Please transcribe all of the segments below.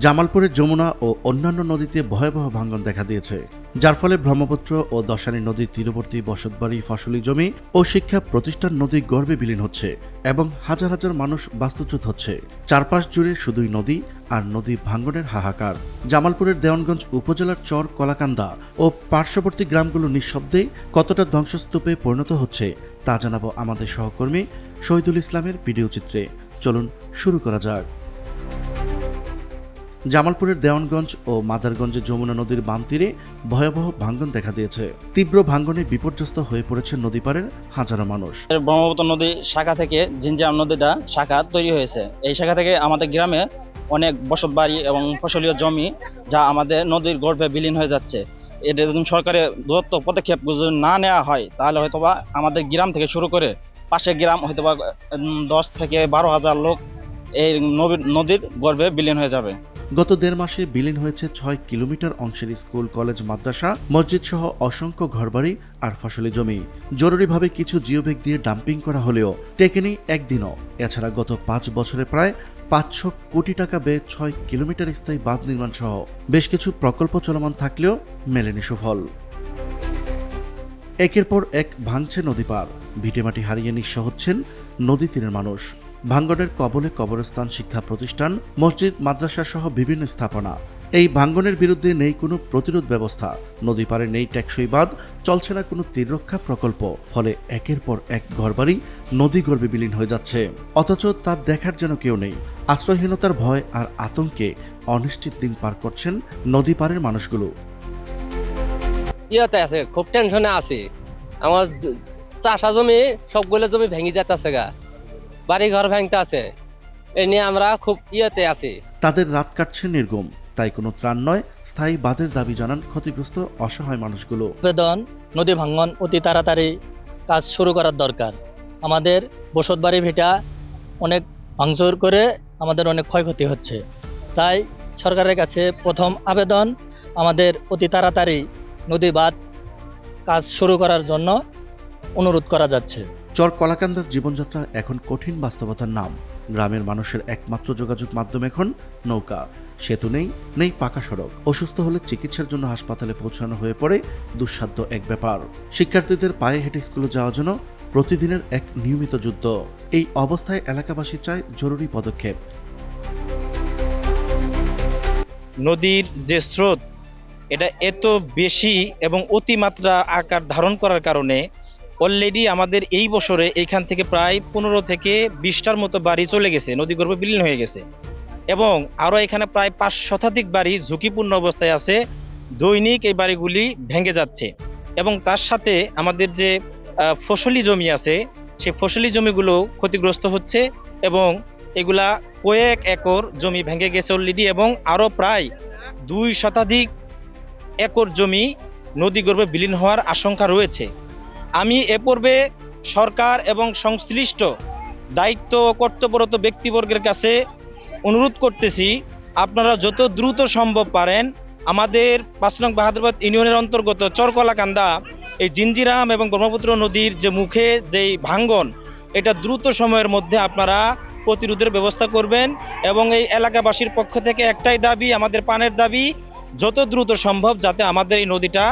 জামালপুরের যমুনা ও অন্যান্য নদীতে ভয়াবহ ভাঙ্গন দেখা দিয়েছে, যার ফলে ব্রহ্মপুত্র ও দশানী নদীর তীরবর্তী বসতবাড়ি ফসলি জমি ও শিক্ষা প্রতিষ্ঠান নদী গর্ভে বিলীন হচ্ছে এবং হাজার হাজার মানুষ বাস্তুচ্যুত হচ্ছে। চারপাশ জুড়ে শুধুই নদী আর নদী ভাঙ্গনের হাহাকার। জামালপুরের দেওয়ানগঞ্জ উপজেলার চর কলাকান্দা ও পার্শ্ববর্তী গ্রামগুলো নিঃশব্দে কতটা ধ্বংসস্তূপে পরিণত হচ্ছে তা জানাব আমাদের সহকর্মী শহীদুল ইসলামের ভিডিও চিত্রে। চলুন শুরু করা যাক। জামালপুরের দেওয়ানগঞ্জ ও মাদারগঞ্জের যমুনা নদীর বাম তীরে ভয়াবহ ভাঙ্গন দেখা দিয়েছে। তীব্র ভাঙ্গনে বিপর্যস্ত হয়ে পড়েছে নদী পাড়ের হাজারো মানুষ। ব্রহ্মপুত্র নদী শাখা থেকে ঝিঞ্জাম নদীটা শাখা তৈরি হয়েছে। এই শাখা থেকে আমাদের গ্রামে অনেক বসত বাড়ি এবং ফসলীয় জমি যা আমাদের নদীর গর্ভে বিলীন হয়ে যাচ্ছে। এটা যদি সরকারের দূরত্ব পদক্ষেপ যদি না নেওয়া হয়, তাহলে হয়তোবা আমাদের গ্রাম থেকে শুরু করে পাশের গ্রাম হয়তোবা দশ থেকে বারো হাজার লোক এই নদীর গর্ভে বিলীন হয়ে যাবে। গত দেড় মাসে বিলীন হয়েছে ছয় কিলোমিটার অংশের স্কুল, কলেজ, মাদ্রাসা, মসজিদ সহ অসংখ্য ঘরবাড়ি আর ফসলি জমি। জরুরিভাবে কিছু জিওব্যাগ দিয়ে ডাম্পিং করা হলেও টেকেনি একদিনও। এছাড়া গত পাঁচ বছরে প্রায় পাঁচশো কোটি টাকা ব্যয়ে ছয় কিলোমিটার স্থায়ী বাঁধ নির্মাণ সহ বেশ কিছু প্রকল্প চলমান থাকলেও মেলেনি সুফল। একের পর এক ভাঙছে নদী পার। ভিটেমাটি হারিয়ে নিঃস্ব হচ্ছেন নদী তীরের মানুষ। ভাঙ্গনের কবলে কবরস্থান শিক্ষা প্রতিষ্ঠান, মসজিদ, মাদ্রাসা সহ বিভিন্ন স্থাপনা। এই ভাঙ্গনের বিরুদ্ধে নেই কোনো প্রতিরোধ ব্যবস্থা। নদী পারে নেই টেকসই বাদ চলছে না কোনো তীররক্ষা প্রকল্প। ফলে একের পর এক ঘরবাড়ি নদী গর্ভে বিলীন হয়ে যাচ্ছে। অথচ তা দেখার যেন কেউ নেই। আশ্রয়হীনতার ভয় আর আতঙ্কে অনিশ্চিত দিন পার করছেন নদী পাড়ের মানুষগুলো। ইয়েতে আছে, খুব টেনশনে আছি। আমার চাষা জমি, সবগুলো জমি ভেঙে যেতেছে গা। বাড়ি ঘর ভাঙতে আছে। এই নিয়ে আমরা খুব ইয়েতে আছি। তাদের রাত কাটছে নির্গম। তাই কোনো ত্রাণ নয় স্থায়ী বাঁধের দাবি জানান ক্ষতিগ্রস্ত অসহায় মানুষগুলো। আবেদন নদী ভাঙ্গন অতি তাড়াতাড়ি কাজ শুরু করার দরকার। আমাদের বসতবাড়ি ভিটা অনেক ভাঙচুর করে আমাদের অনেক ক্ষয়ক্ষতি হচ্ছে। তাই সরকারের কাছে প্রথম আবেদন আমাদের অতি তাড়াতাড়ি নদী বাঁধ কাজ শুরু করার জন্য অনুরোধ করা যাচ্ছে। চর কলাকান্দার জীবনযাত্রা এখন কঠিন বাস্তবতার নাম। গ্রামের মানুষের একমাত্র যোগাযোগ মাধ্যম এখন নৌকা। সেতু নেই নেই পাকা সড়ক। অসুস্থ হলে চিকিৎসার জন্য হাসপাতালে পৌঁছানো হয়ে পড়ে দুঃসাধ্য এক ব্যাপার। শিক্ষার্থীদের পায়ে হেঁটে স্কুলে যাওয়ার জন্য প্রতিদিনের এক নিয়মিত যুদ্ধ। এই অবস্থায় এলাকাবাসী চায় জরুরি পদক্ষেপ। নদীর যে স্রোত, এটা এত বেশি এবং অতিমাত্রা আকার ধারণ করার কারণে অলরেডি আমাদের এই বছরে এইখান থেকে প্রায় পনেরো থেকে বিশটার মতো বাড়ি চলে গেছে নদী গর্ভে বিলীন হয়ে গেছে। এবং আরও এখানে প্রায় পাঁচ শতাধিক বাড়ি ঝুঁকিপূর্ণ অবস্থায় আছে, দৈনিক এই বাড়িগুলি ভেঙে যাচ্ছে। এবং তার সাথে আমাদের যে ফসলি জমি আছে, সেই ফসলি জমিগুলো ক্ষতিগ্রস্ত হচ্ছে এবং এগুলা কয়েক একর জমি ভেঙে গেছে অলরেডি এবং আরও প্রায় দুই শতাধিক একর জমি নদী গর্ভে বিলীন হওয়ার আশঙ্কা রয়েছে। আমি এ পূর্বে সরকার এবং সংশ্লিষ্ট দায়িত্ব ও কর্তব্যরত ব্যক্তিবর্গের কাছে অনুরোধ করতেছি, আপনারা যত দ্রুত সম্ভব পারেন আমাদের পাঁচ নং বাহাদুরবাদ ইউনিয়নের অন্তর্গত চরকলাকান্দা, এই জিঞ্জিরাম এবং ব্রহ্মপুত্র নদীর যে মুখে যেই ভাঙ্গন, এটা দ্রুত সময়ের মধ্যে আপনারা প্রতিরোধের ব্যবস্থা করবেন এবং এই এলাকাবাসীর পক্ষ থেকে একটাই দাবি, আমাদের পানের দাবি, যত দ্রুত সম্ভব যাতে আমাদের এই নদীটা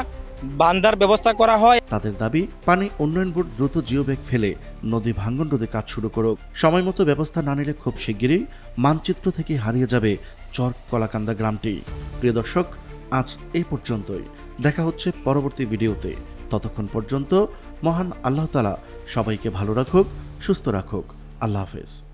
বান্ধার ব্যবস্থা করা হয়। তাদের দাবি, পানি উন্নয়ন বোর্ড দ্রুত জিওব্যাগ ফেলে নদী ভাঙ্গন রোধে কাজ শুরু করুক। সময় মতো ব্যবস্থা না নিলে খুব শিগগিরই মানচিত্র থেকে হারিয়ে যাবে চর কলাকান্দা গ্রামটি। প্রিয় দর্শক, আজ এই পর্যন্তই। দেখা হচ্ছে পরবর্তী ভিডিওতে। ততক্ষণ পর্যন্ত মহান আল্লাহ তালা সবাইকে ভালো রাখুক, সুস্থ রাখুক। আল্লাহ হাফেজ।